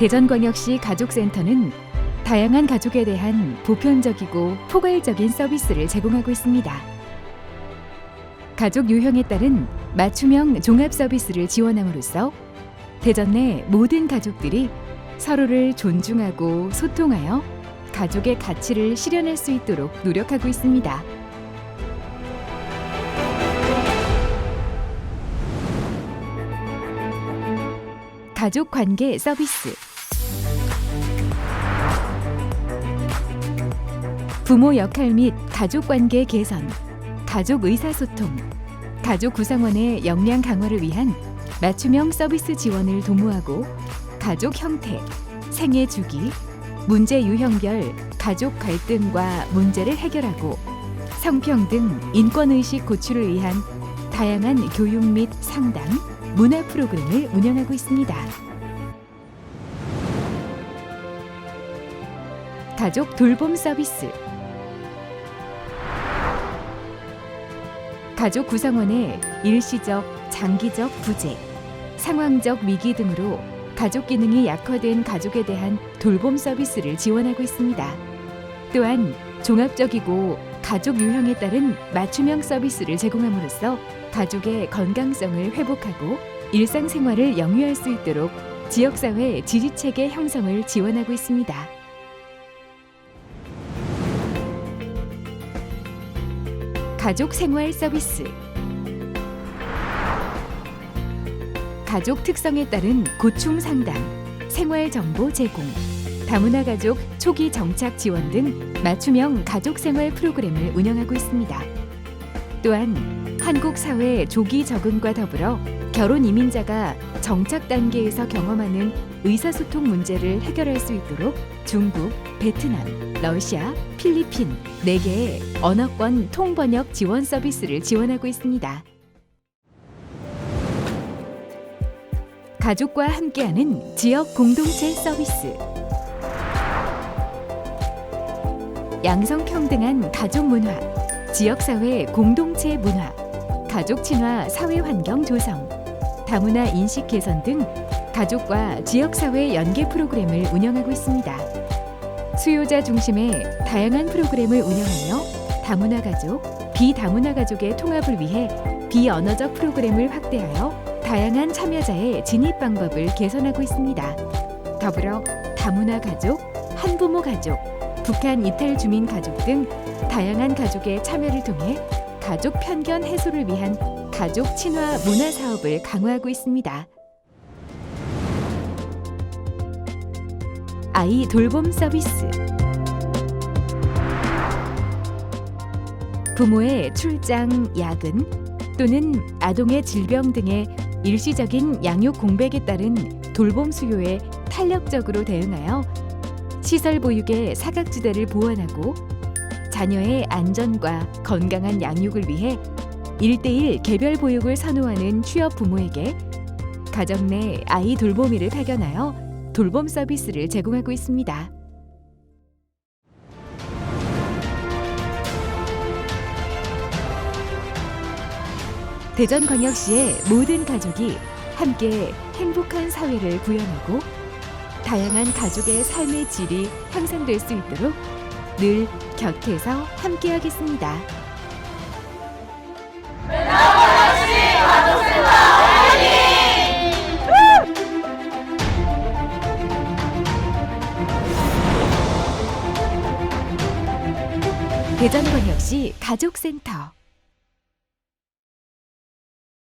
대전광역시 가족센터는 다양한 가족에 대한 보편적이고 포괄적인 서비스를 제공하고 있습니다. 가족 유형에 따른 맞춤형 종합 서비스를 지원함으로써 대전 내 모든 가족들이 서로를 존중하고 소통하여 가족의 가치를 실현할 수 있도록 노력하고 있습니다. 가족 관계 서비스 부모 역할 및 가족 관계 개선, 가족 의사소통, 가족 구성원의 역량 강화를 위한 맞춤형 서비스 지원을 도모하고 가족 형태, 생애 주기, 문제 유형별 가족 갈등과 문제를 해결하고 성평등, 인권의식 고취를 위한 다양한 교육 및 상담, 문화 프로그램을 운영하고 있습니다. 가족 돌봄 서비스 가족 구성원의 일시적, 장기적 부재, 상황적 위기 등으로 가족 기능이 약화된 가족에 대한 돌봄 서비스를 지원하고 있습니다. 또한 종합적이고 가족 유형에 따른 맞춤형 서비스를 제공함으로써 가족의 건강성을 회복하고 일상생활을 영위할 수 있도록 지역사회 지지체계 형성을 지원하고 있습니다. 가족 생활 서비스 가족 특성에 따른 고충 상담, 생활 정보 제공, 다문화 가족 초기 정착 지원 등 맞춤형 가족 생활 프로그램을 운영하고 있습니다. 또한 한국 사회 조기 적응과 더불어 결혼 이민자가 정착 단계에서 경험하는 의사소통 문제를 해결할 수 있도록 중국, 베트남, 러시아, 필리핀 4개의 언어권 통번역 지원 서비스를 지원하고 있습니다. 가족과 함께하는 지역 공동체 서비스. 양성평등한 가족 문화, 지역사회 공동체 문화, 가족 친화 사회 환경 조성, 다문화 인식 개선 등 가족과 지역사회 연계 프로그램을 운영하고 있습니다. 수요자 중심의 다양한 프로그램을 운영하며 다문화 가족, 비다문화 가족의 통합을 위해 비언어적 프로그램을 확대하여 다양한 참여자의 진입 방법을 개선하고 있습니다. 더불어 다문화 가족, 한부모 가족, 북한 이탈 주민 가족 등 다양한 가족의 참여를 통해 가족 편견 해소를 위한 가족 친화 문화 사업을 강화하고 있습니다. 아이 돌봄 서비스. 부모의 출장, 야근 또는 아동의 질병 등의 일시적인 양육 공백에 따른 돌봄 수요에 탄력적으로 대응하여 시설 보육의 사각지대를 보완하고 자녀의 안전과 건강한 양육을 위해 일대일 개별 보육을 선호하는 취업 부모에게 가정 내 아이 돌보미를 파견하여 돌봄 서비스를 제공하고 있습니다. 대전광역시의 모든 가족이 함께 행복한 사회를 구현하고 다양한 가족의 삶의 질이 향상될 수 있도록 늘 곁에서 함께하겠습니다. 대전광역시 가족센터